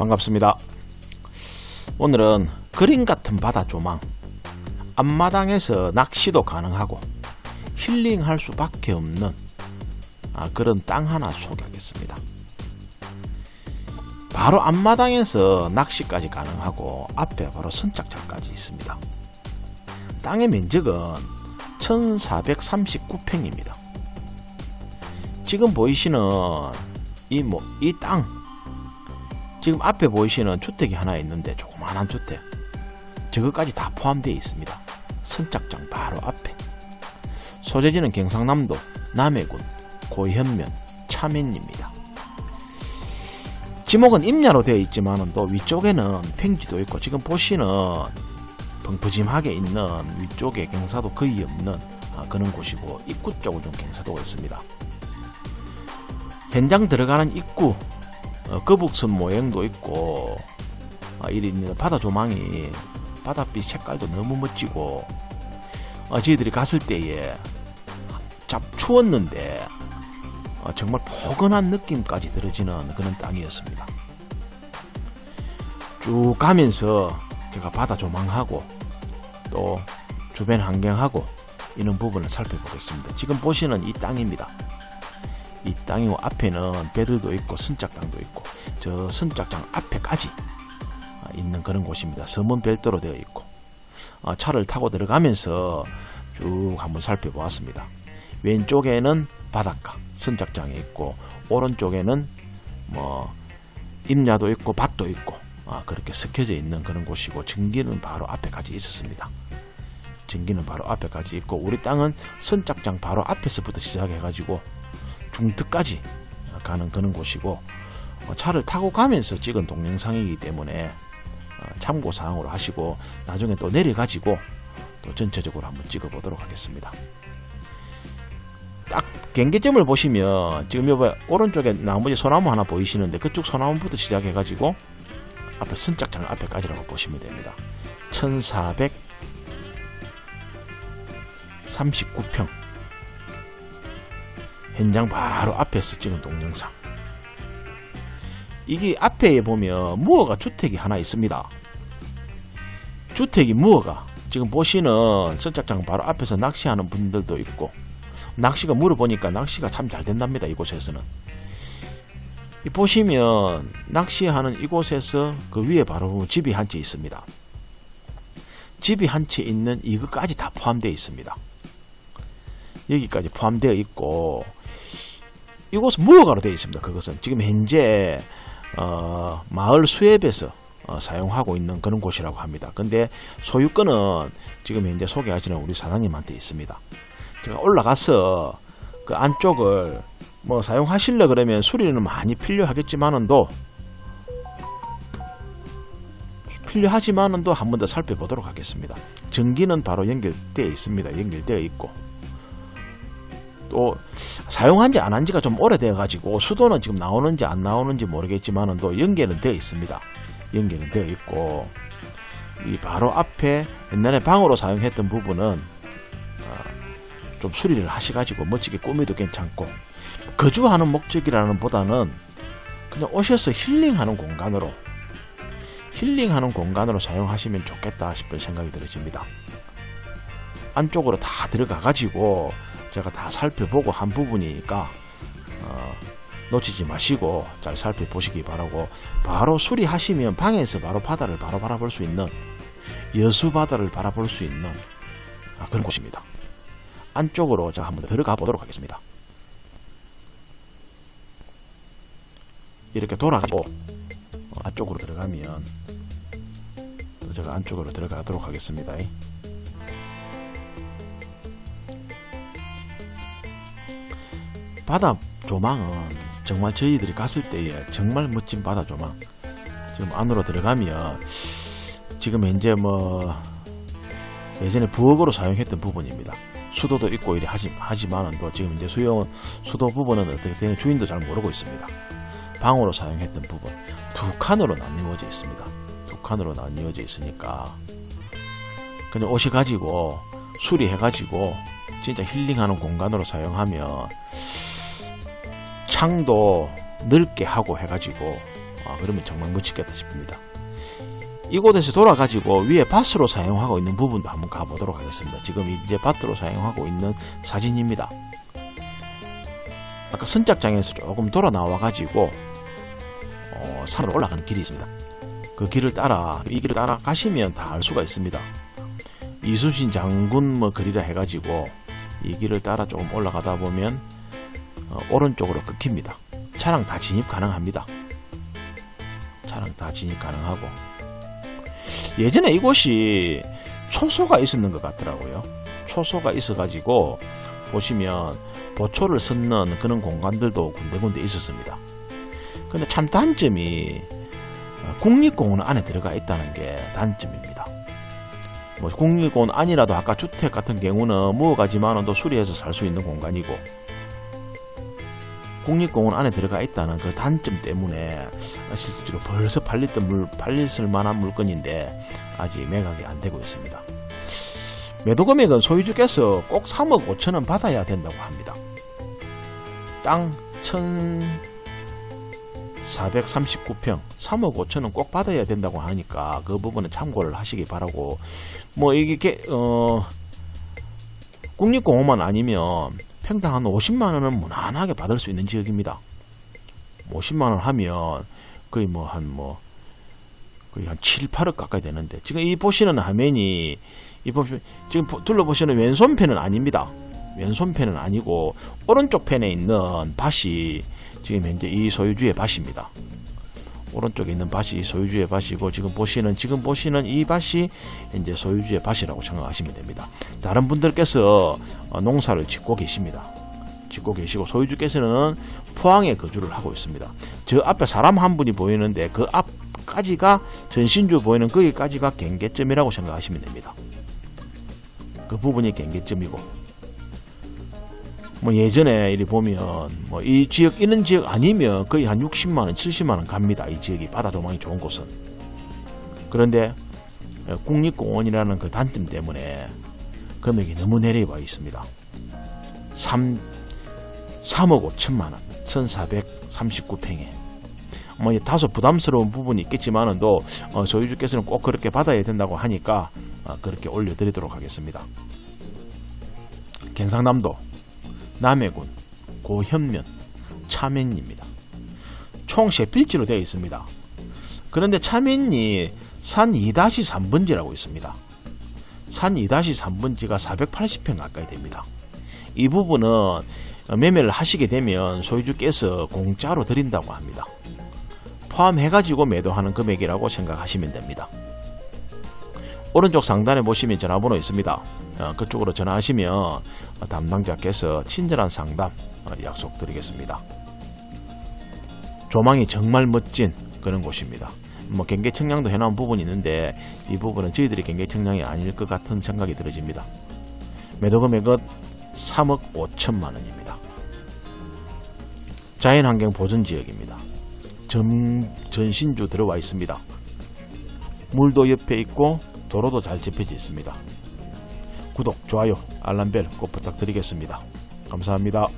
반갑습니다. 오늘은 그림 같은 바다 조망, 앞마당에서 낚시도 가능하고 힐링할 수밖에 없는 아, 그런 땅 하나 소개하겠습니다. 바로 앞마당에서 낚시까지 가능하고 앞에 바로 선착장까지 있습니다. 땅의 면적은 1439평입니다. 지금 보이시는 이 뭐, 이 땅, 지금 앞에 보이시는 주택이 하나 있는데 조그만한 주택. 저것까지 다 포함되어 있습니다. 선착장 바로 앞에. 소재지는 경상남도 남해군 고현면 차면입니다. 지목은 임야로 되어 있지만 또 위쪽에는 평지도 있고 지금 보시는 펑퍼짐하게 있는 위쪽에 경사도 거의 없는 아, 그런 곳이고 입구 쪽은 좀 경사도가 있습니다. 현장 들어가는 입구 어, 거북선 모양도 있고 아, 이리 바다 조망이 바닷빛 색깔도 너무 멋지고 어, 저희들이 갔을 때에 잡 추웠는데 어, 정말 포근한 느낌까지 들어지는 그런 땅이었습니다. 쭉 가면서 제가 바다 조망하고 또 주변 환경하고 이런 부분을 살펴보겠습니다. 지금 보시는 이 땅입니다. 이 땅이고 앞에는 배들도 있고 선착장도 있고 저 선착장 앞에까지 있는 그런 곳입니다. 섬은 별도로 되어 있고 어, 차를 타고 들어가면서 쭉 한번 살펴보았습니다. 왼쪽에는 바닷가 선착장이 있고 오른쪽에는 뭐 임야도 있고 밭도 있고 아, 그렇게 섞여져 있는 그런 곳이고 전기는 바로 앞에까지 있었습니다. 전기는 바로 앞에까지 있고 우리 땅은 선착장 바로 앞에서부터 시작해가지고 중턱까지 가는 그런 곳이고 어, 차를 타고 가면서 찍은 동영상이기 때문에 어, 참고 사항으로 하시고 나중에 또 내려가지고 또 전체적으로 한번 찍어 보도록 하겠습니다. 딱 경계점을 보시면 지금 여기 오른쪽에 나머지 소나무 하나 보이시는데 그쪽 소나무부터 시작해 가지고 앞에 선착장 앞에까지라고 보시면 됩니다. 1439평 현장 바로 앞에서 찍은 동영상 이게 앞에 보면 무어가 주택이 하나 있습니다. 주택이 무어가 지금 보시는 선착장 바로 앞에서 낚시하는 분들도 있고 낚시가 물어보니까 낚시가 참 잘 된답니다. 이곳에서는 이 보시면 낚시하는 이곳에서 그 위에 바로 집이 한 채 있습니다. 집이 한 채 있는 이것까지 다 포함되어 있습니다. 여기까지 포함되어 있고 이곳은 무허가로 되어 있습니다. 그것은 지금 현재 어, 마을 수협에서 어, 사용하고 있는 그런 곳이라고 합니다. 근데 소유권은 지금 현재 소개하시는 우리 사장님한테 있습니다. 제가 올라가서 그 안쪽을 뭐 사용하실래 그러면 수리는 많이 필요하겠지만은도 필요하지만은도 한 번 더 살펴보도록 하겠습니다. 전기는 바로 연결되어 있습니다. 연결되어 있고 또 사용한 지 안 한 지가 좀 오래되어 가지고 수도는 지금 나오는지 안 나오는지 모르겠지만은 또 연결은 되어 있습니다. 연결은 되어 있고 이 바로 앞에 옛날에 방으로 사용했던 부분은 어, 좀 수리를 하셔가지고 멋지게 꾸미도 괜찮고 거주하는 목적이라는 보다는 그냥 오셔서 힐링하는 공간으로 힐링하는 공간으로 사용하시면 좋겠다 싶은 생각이 들어집니다. 안쪽으로 다 들어가 가지고 제가 다 살펴보고 한 부분이니까 어, 놓치지 마시고 잘 살펴보시기 바라고 바로 수리하시면 방에서 바로 바다를 바로 바라볼 수 있는 여수 바다를 바라볼 수 있는 아, 그런 곳입니다. 안쪽으로 자 한번 들어가 보도록 하겠습니다. 이렇게 돌아가고 어, 안쪽으로 들어가면 또 제가 안쪽으로 들어가도록 하겠습니다. 바다 조망은 정말 저희들이 갔을 때에 정말 멋진 바다 조망. 지금 안으로 들어가면 지금 현재 뭐 예전에 부엌으로 사용했던 부분입니다. 수도도 있고 이래 하지, 하지만은 또 지금 이제 수용 수도 부분은 어떻게 되는 주인도 잘 모르고 있습니다. 방으로 사용했던 부분 두 칸으로 나뉘어져 있습니다. 두 칸으로 나뉘어져 있으니까 그냥 옷이 가지고 수리해 가지고 진짜 힐링하는 공간으로 사용하면 창도 넓게 하고 해가지고 아, 그러면 정말 멋지겠다 싶습니다. 이곳에서 돌아가지고 위에 밭으로 사용하고 있는 부분도 한번 가보도록 하겠습니다. 지금 이제 밭으로 사용하고 있는 사진입니다. 아까 선착장에서 조금 돌아 나와가지고 어, 산으로 올라가는 길이 있습니다. 그 길을 따라 이 길을 따라 가시면 다 알 수가 있습니다. 이순신 장군 뭐 거리라 해가지고 이 길을 따라 조금 올라가다 보면 어, 오른쪽으로 끊깁니다. 차량 다 진입 가능합니다. 차량 다 진입 가능하고 예전에 이곳이 초소가 있었는 것 같더라고요. 초소가 있어가지고 보시면 보초를 섞는 그런 공간들도 군데군데 있었습니다. 근데 참 단점이 어, 국립공원 안에 들어가 있다는 게 단점입니다. 뭐 국립공원 아니라도 아까 주택 같은 경우는 무어가지만은 또 수리해서 살 수 있는 공간이고 국립공원 안에 들어가 있다는 그 단점 때문에 실제로 벌써 팔렸던 물 팔렸을 만한 물건인데 아직 매각이 안 되고 있습니다. 매도 금액은 소유주께서 꼭 3억 5천 원 받아야 된다고 합니다. 땅 1,439평 3억 5천 원 꼭 받아야 된다고 하니까 그 부분은 참고를 하시기 바라고 뭐 이게 어 국립공원만 아니면 평당 한 50만 원은 무난하게 받을 수 있는 지역입니다. 50만 원 하면 거의 뭐 한뭐 거의 한 7, 8억 가까이 되는데 지금 이 보시는 화면이 이 보시 지금 보- 둘러보시는 왼손편은 아닙니다. 왼손편은 아니고 오른쪽 편에 있는 밭이 지금 현재 이 소유주의 밭입니다. 오른쪽에 있는 밭이 이 소유주의 밭이고 지금 보시는 지금 보시는 이 밭이 이제 소유주의 밭이라고 생각하시면 됩니다. 다른 분들께서 어, 농사를 짓고 계십니다. 짓고 계시고 소유주께서는 포항에 거주를 하고 있습니다. 저 앞에 사람 한 분이 보이는데 그 앞까지가 전신주 보이는 거기까지가 경계점이라고 생각하시면 됩니다. 그 부분이 경계점이고 뭐 예전에 이리 보면 뭐 이 지역 있는 지역 아니면 거의 한 60만 원, 70만 원 갑니다. 이 지역이 바다 조망이 좋은 곳은. 그런데 어, 국립공원이라는 그 단점 때문에 금액이 너무 내려와 있습니다. 3 3억 5천만 원, 1,439평에. 뭐 다소 부담스러운 부분이 있겠지만은 또 어, 소유주께서는 꼭 그렇게 받아야 된다고 하니까 어, 그렇게 올려드리도록 하겠습니다. 경상남도 남해군 고현면 차면입니다. 총세 필지로 되어 있습니다. 그런데 차면이 산 2-3번지라고 있습니다. 산 2-3번지가 480평 가까이 됩니다. 이 부분은 매매를 하시게 되면 소유주께서 공짜로 드린다고 합니다. 포함해가지고 매도하는 금액이라고 생각하시면 됩니다. 오른쪽 상단에 보시면 전화번호 있습니다. 어, 그쪽으로 전화하시면 어, 담당자께서 친절한 상담 어, 약속드리겠습니다. 조망이 정말 멋진 그런 곳입니다. 뭐 경계 청량도 해놓은 부분이 있는데 이 부분은 저희들이 경계 청량이 아닐 것 같은 생각이 들어집니다. 매도 금액은 3억 5천만 원입니다. 자연환경 보전 지역입니다. 전, 전신주 들어와 있습니다. 물도 옆에 있고 도로도 잘 접혀져 있습니다. 구독, 좋아요, 알람벨 꼭 부탁드리겠습니다. 감사합니다.